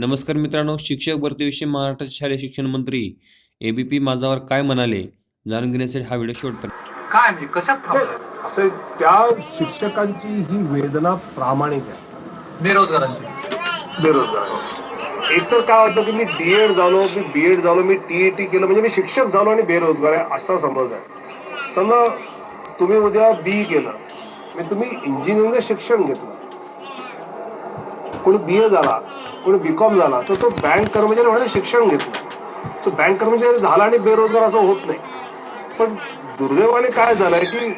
नमस्कार मित्रांनो शिक्षक भरतीविषयी महाराष्ट्राचे शालेय शिक्षण मंत्री ए बी पी माझावर काय म्हणाले? जाणून घेण्यासाठी हा व्हिडिओ शेवटपर्यंत काय म्हणजे कशात थांबलोय असे त्या शिक्षकांची ही वेदना प्रामाणिक आहे. बेरोजगारांची. बेरोजगार. एक तर काय होतं की मी डी एड झालो मी बी एड झालो मी टी ए टी केलं म्हणजे मी शिक्षक झालो आणि बेरोजगार आहे असा समज आहे. समजा तुम्ही उद्या बी केलं म्हणजे तुम्ही इंजिनिअरिंगचं शिक्षण घेतलं. कोणी बी ए झाला कोणी बी कॉम झाला तर तो बँक कर्मचारी होण्याचं शिक्षण घेतलं तो बँक कर्मचारी झाला आणि बेरोजगार असं होत नाही. पण दुर्दैवाने काय झालंय की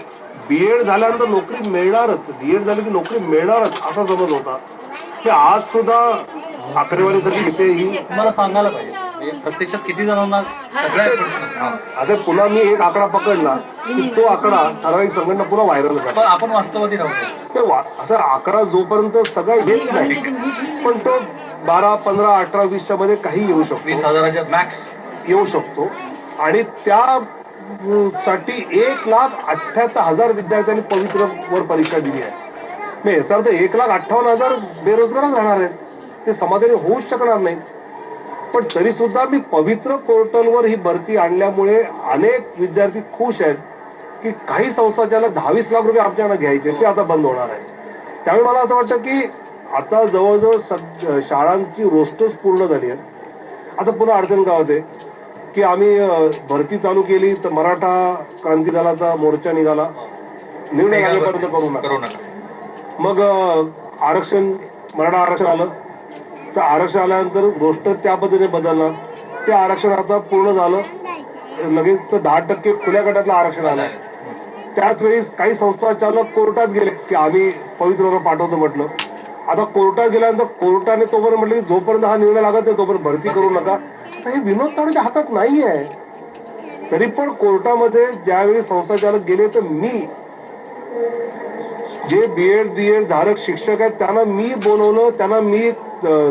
बी एड झाल्यानंतर नोकरी मिळणारच. बी एड झाली की नोकरी मिळणारच असा समज होता. की आज सुद्धा आकडेवारीसाठी इथे ही तुम्हाला सांगायला पाहिजे. म्हणजे प्रत्यक्षात किती जणांना हा. असं पुन्हा मी एक आकडा पकडला की तो आकडा ठराविक संघटना पुन्हा व्हायरल पण आपण वास्तवादी राहतो असा आकडा जोपर्यंत सगळा येत नाही पण तो बारा पंधरा अठरा वीसच्या मध्ये काही येऊ शकतो. वीस हजाराच्या मॅक्स येऊ शकतो. आणि त्या साठी एक लाख अठ्ठ्याहत्तर हजार विद्यार्थ्यांनी पवित्र वर परीक्षा दिली आहे. मग याचा अर्थ एक लाख अठ्ठावन्न हजार बेरोजगारच राहणार आहेत. ते समाधानी होऊच शकणार नाही पण तरी सुद्धा मी पवित्र पोर्टलवर ही भरती आणल्यामुळे अनेक विद्यार्थी खुश आहेत की काही संस्थाचालक दहावीस लाख रुपये आमच्याकडे घ्यायचे ते आता बंद होणार आहे त्यामुळे मला असं वाटतं की आता जवळजवळ सग शाळांची रोस्टच पूर्ण झाली आहे. आता पुन्हा अडचण काय होते? की आम्ही भरती चालू केली तर मराठा क्रांती दलाचा मोर्चा निघाला. निर्णय लागेपर्यंत करू नका. मग आरक्षण मराठा आरक्षण आलं. तर आरक्षण आल्यानंतर रोस्टर त्या पद्धतीने बदललं ते आरक्षण आता पूर्ण झालं. लगेच तर दहा टक्के खुल्या गटातलं आरक्षण आलं. त्याच वेळी काही संस्था चालक कोर्टात गेले की आम्ही पवित्रवर पाठवतो म्हटलं. आता कोर्टात गेल्यानंतर कोर्टाने तोपर्यंत म्हटलं की जोपर्यंत हा निर्णय लागत नाही तोपर्यंत भरती करू नका. आता हे विनोद तावडेच्या हातात नाही आहे तरी पण कोर्टामध्ये ज्यावेळी संस्था चालक गेले तर मी जे बी एड बी एड धारक शिक्षक आहेत त्यांना मी बोलवलं त्यांना मी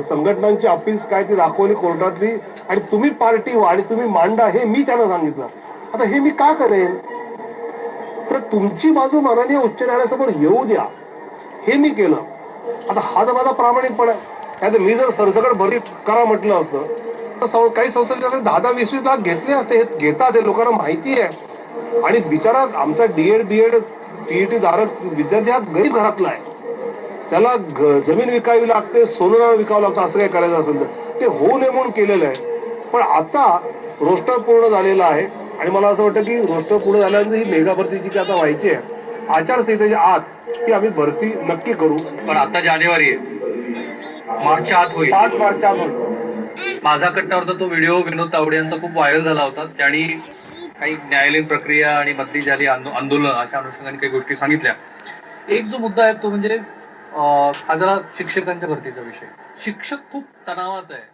संघटनांची अपील्स काय ती दाखवली कोर्टातली आणि तुम्ही पार्टी व्हा आणि तुम्ही मांडा हे मी त्यांना सांगितलं. आता हे मी का करेन? तर तुमची बाजू माननीय उच्च न्यायालयासमोर येऊ द्या. हे मी केलं. आता हा तर माझा प्रामाणिकपणा आहे. त्यात मी जर सरसकट भरती करा म्हटलं असतं तर काही संस्थांच्या दहा दहा वीस वीस लाख घेतले असते हे घेतात हे लोकांना माहिती आहे. आणि बिचारा आमचा D Ed B Ed T T धारक विद्यार्थी हा गरीब घरातला आहे. त्याला घ- जमीन विकावी लागते सोनं विकावं लागतं असं काही करायचं असेल तर. ते होऊ नये म्हणून केलेलं आहे. पण आता रोस्टर पूर्ण झालेला आहे. आणि मला असं वाटतं की रोस्टर पूर्ण झाल्यानंतर ही मेगा भरती आता व्हायची आहे आचारसंहितेच्या आत ती आम्ही भरती नक्की करू. पण आता जानेवारी आहे. मार्चच्या आत होईल. पाच मार्चच्या आत होईल. माझा कट्टावरचा तो व्हिडिओ विनोद तावडे यांचा खूप व्हायरल झाला होता. त्यांनी काही न्यायालयीन प्रक्रिया आणि मधली झाली आंदो- आंदोलन अशा अनुषंगाने काही गोष्टी सांगितल्या. एक जो मुद्दा आहे तो म्हणजे हा जरा शिक्षकांच्या भरतीचा विषय. शिक्षक खूप तणावात आहे.